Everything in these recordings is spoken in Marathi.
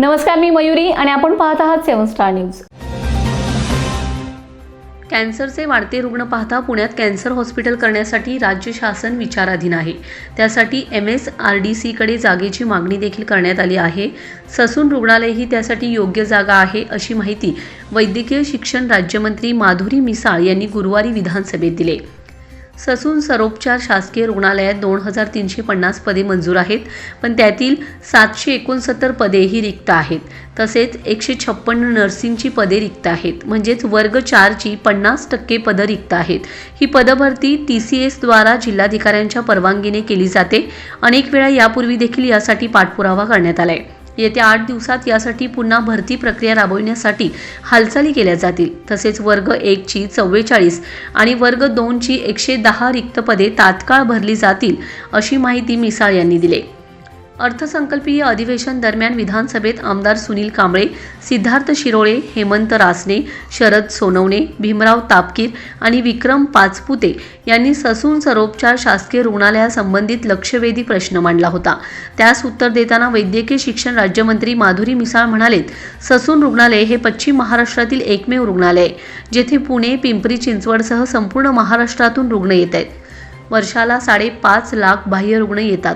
नमस्कार मी मयुरी आणि आपण पाहत आहात सेवन स्टार न्यूज. कॅन्सरचे वाढते रुग्ण पाहता पुण्यात कॅन्सर हॉस्पिटल करण्यासाठी राज्य शासन विचाराधीन आहे. त्यासाठी एम एस आर डी सीकडे जागेची मागणी देखील करण्यात आली आहे. ससून रुग्णालय ही त्यासाठी योग्य जागा आहे अशी माहिती वैद्यकीय शिक्षण राज्यमंत्री माधुरी मिसाळ यांनी गुरुवारी विधानसभेत दिले. ससून सरोपचार शासकीय रुग्णालयात दोन हजार तीनशे पन्नास पदे मंजूर आहेत पण त्यातील सातशे एकोणसत्तर पदेही रिक्त आहेत. तसेच एकशे छप्पन्न नर्सिंगची पदे रिक्त आहेत म्हणजेच वर्ग चारची पन्नास टक्के पदं रिक्त आहेत. ही पदभरती टी सी एसद्वारा जिल्हाधिकाऱ्यांच्या परवानगीने केली जाते. अनेक वेळा यापूर्वी देखील यासाठी पाठपुरावा करण्यात आला आहे येत्या आठ दिवसात यासाठी पुन्हा भरती प्रक्रिया राबविण्यासाठी हालचाली केल्या जातील. तसेच वर्ग एकची चव्वेचाळीस आणि वर्ग दोनची एकशे दहा रिक्त पदे तात्काळ भरली जातील अशी माहिती मिसाळ यांनी दिली. अर्थसंकल्पीय अधिवेशन दरम्यान विधानसभेत आमदार सुनील कांबळे सिद्धार्थ शिरोळे हेमंत रासने शरद सोनवणे भीमराव तापकीर आणि विक्रम पाचपुते यांनी ससून सरोपचार शासकीय रुग्णालयासंबंधित लक्षवेधी प्रश्न मांडला होता. त्यास उत्तर देताना वैद्यकीय शिक्षण राज्यमंत्री माधुरी मिसाळ म्हणालेत ससून रुग्णालय हे पश्चिम महाराष्ट्रातील एकमेव रुग्णालय आहे, जेथे पुणे पिंपरी चिंचवडसह संपूर्ण महाराष्ट्रातून रुग्ण येत आहेत. वर्षाला साडेपाच लाख बाह्य रुग्ण येतात.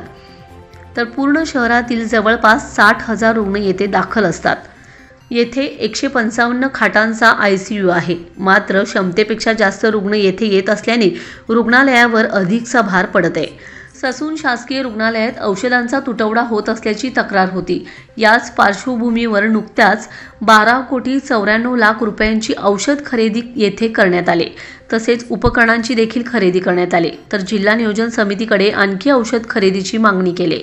तर पूर्ण शहरातील जवळपास साठ हजार रुग्ण येथे दाखल असतात. येथे एकशे पंचावन्न खाटांचा आय सी यू आहे. मात्र क्षमतेपेक्षा जास्त रुग्ण येथे येत असल्याने रुग्णालयावर अधिकचा भार पडत आहे ससून शासकीय रुग्णालयात औषधांचा तुटवडा होत असल्याची तक्रार होती. याच पार्श्वभूमीवर नुकत्याच बारा कोटी चौऱ्याण्णव लाख रुपयांची औषध खरेदी येथे करण्यात आले. तसेच उपकरणांची देखील खरेदी करण्यात आली. तर जिल्हा नियोजन समितीकडे आणखी औषध खरेदीची मागणी केली.